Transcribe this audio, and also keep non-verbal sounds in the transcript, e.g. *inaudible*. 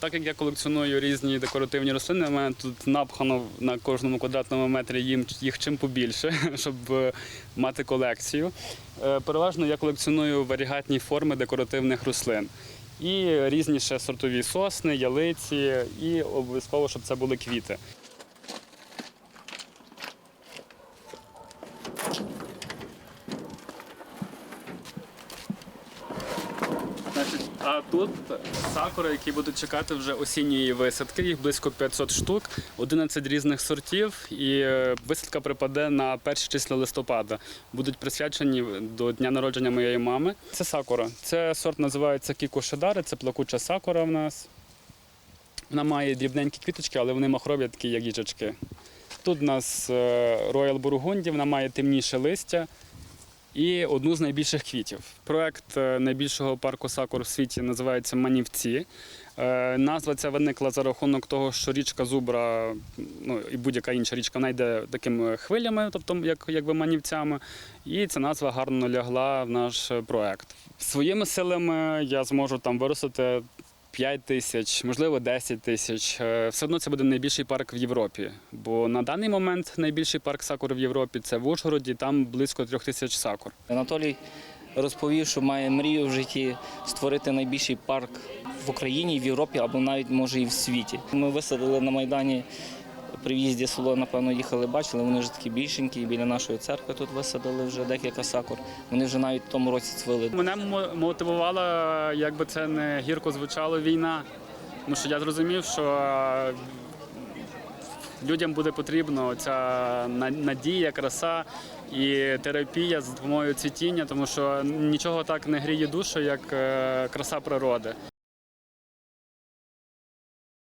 Так як я колекціоную різні декоративні рослини, у мене тут напхано на кожному квадратному метрі їм їх чим побільше, *laughs* щоб е, мати колекцію. Е, Переважно я колекціоную варігатні форми декоративних рослин. І різні ще сортові сосни, ялиці, і обов'язково, щоб це були квіти. А тут сакури, які будуть чекати вже осінньої висадки, їх близько 500 штук, 11 різних сортів, і е, висадка припаде на перші числа листопада. Будуть присвячені до дня народження моєї мами. Це сакура. Це сорт називається Кіко Шедари, це плакуча сакура в нас. Вона має дрібненькі квіточки, але вони махрові, такі як їжачки. Тут у нас Роял Бургунді, вона має темніше листя і одну з найбільших квітів. Проект е, найбільшого парку сакур в світі називається Манівці. Е, Назва ця виникла за рахунок того, що річка Зубра, ну і будь-яка інша річка, вона йде такими хвилями, тобто як, якби манівцями. І ця назва гарно лягла в наш проект. Своїми силами я зможу там виростити 5 тисяч, можливо, 10 тисяч. Е, Все одно це буде найбільший парк в Європі. Бо на даний момент найбільший парк сакур в Європі це в Ужгороді, там близько трьох тисяч сакур. Анатолій розповів, що має мрію в житті створити найбільший парк в Україні, в Європі або навіть може і в світі. Ми висадили на Майдані при в'їзді село, напевно, їхали, бачили, вони вже такі більшенькі, і біля нашої церкви тут висадили вже декілька сакур. Вони вже навіть в тому році цвили. Мене мо- мотивувала, як би це не гірко звучало, війна. Тому що я зрозумів, що е, людям буде потрібно ця на- надія, краса і терапія за допомогою цвітіння, тому що нічого так не гріє душу, як е, краса природи.